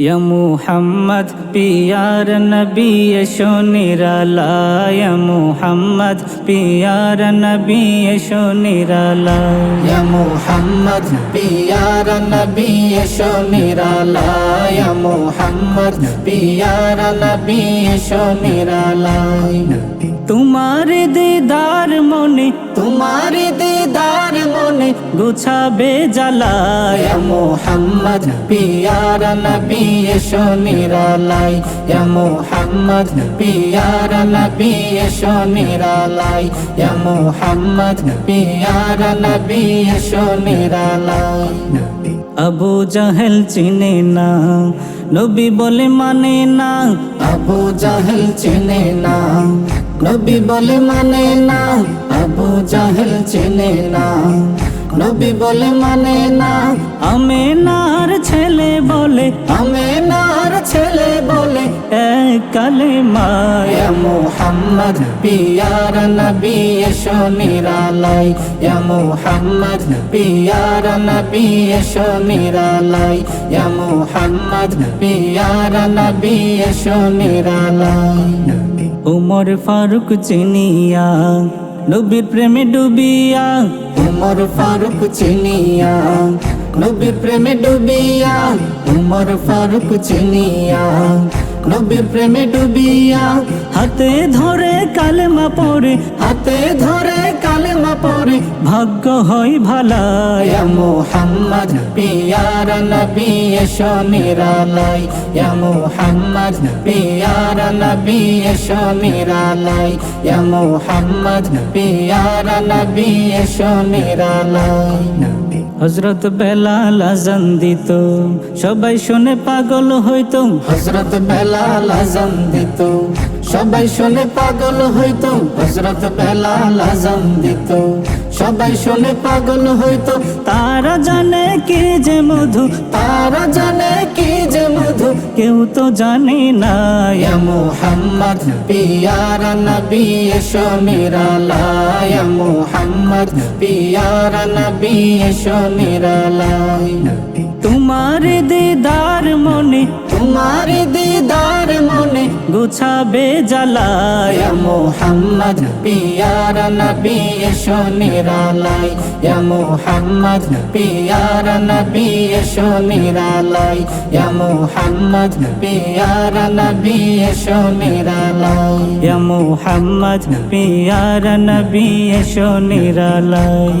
ইয়া Muhammad peer নবী এসো নিরালা ইয়া Muhammad peer নবী এসো নিরালা ইয়া মুহাম্মদ পিয়ার নবী এসো নিরালায় ইয়া মুহাম্মদ পিয়ার নবী মনে তোমার দিদার মনে গুছাবে জ্বালায়। ইয়া মুহাম্মদ পিয়ার নবী এসো নিরালায়। ইয়া মুহাম্মদ পিয়ার নবী এসো নিরালায়। ইয়া মুহাম্মদ পিয়ার নবী এসো নিরালায়। আবু জাহেল চিনে না নবী বলে মানে না। আবু জাহেল চেনে না নবী বলে মানে না। আবু জাহেল চেনে না। নবী বলে মানে না। আমে নার ছেলে বলে। আমি নার ছেলে বলে কালে মায় মুহাম্মদ পিয়ার নবী এসো নিরালাই ইয়া মুহাম্মদ পিয়ার নবী এসো নিরালাই ইয়া মুহাম্মদ পিয়ার নবী এসো নিরালাই উমর ফারুক চিনিয়া। নবীর প্রেমে ডুবিয়া। উমর ফারুক চিনিয়া। নবীর প্রেমে ডুবিয়া। উমর ফারুক চিনিয়া। নবীর প্রেমে ডুবিয়া, হাতে ধরে কালেমা পড়ে, হাতে ধরে কালেমা পড়ে, ভাগ্য হয় ভালায় ইয়া মুহাম্মদ, পিয়ার নবী এসো নিরালাই। ইয়া মুহাম্মদ, পিয়ার নবী এসো নিরালাই। ইয়া মুহাম্মদ, পিয়ার নবী এসো হজরত বেলাল আজান দিত। সবাই শুনে পাগল হইতম। হজরত বেলাল আজান দিত। সবাই শুনে পাগল হইতম। হজরত বেলাল আজান দিত। সবাই শুনে পাগল হইতম। তারা জানে কি যে মধু। তারা জানে কি যে মধু। কেউ তো জানে না। মোহাম্মদ পিয়ার নবী এসো নিরালা মোহাম্মদ মুহাম্মদ পিয়ার নবী এসো নিরালা তোমার দিদার মনে তোমার দিদার মনে গুছাবে জ্বালায় মুহাম্মদ পিয়ার নবী এসো নিরালাই ইয়া মুহাম্মদ পিয়ার নবী এসো নিরালাই ইয়া মুহাম্মদ পিয়ার নবী এসো নিরালাই ইয়া মুহাম্মদ পিয়ার নবী এসো নিরালাই